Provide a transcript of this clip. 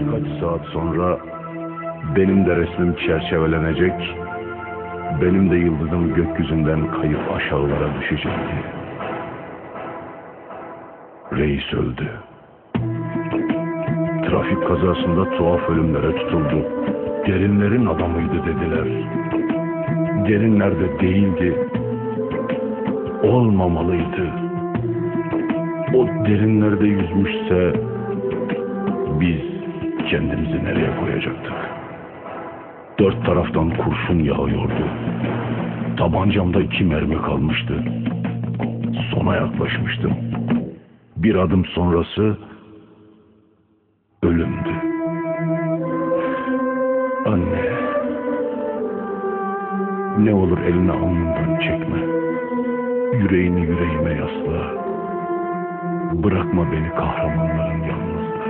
Birkaç saat sonra benim de resmim çerçevelenecek, benim de yıldızım gökyüzünden kayıp aşağılara düşecekti. Reis öldü. Trafik kazasında tuhaf ölümlere tutuldu. Derinlerin adamıydı dediler. Derinlerde değildi. Olmamalıydı. O derinlerde yüzmüşse biz kendimizi nereye koyacaktık? Dört taraftan kurşun yağıyordu. Tabancamda iki mermi kalmıştı. Sona yaklaşmıştım. Bir adım sonrası ölümdü. Anne. Ne olur elini alnından çekme. Yüreğini yüreğime yasla. Bırakma beni kahramanların yalnızlığı.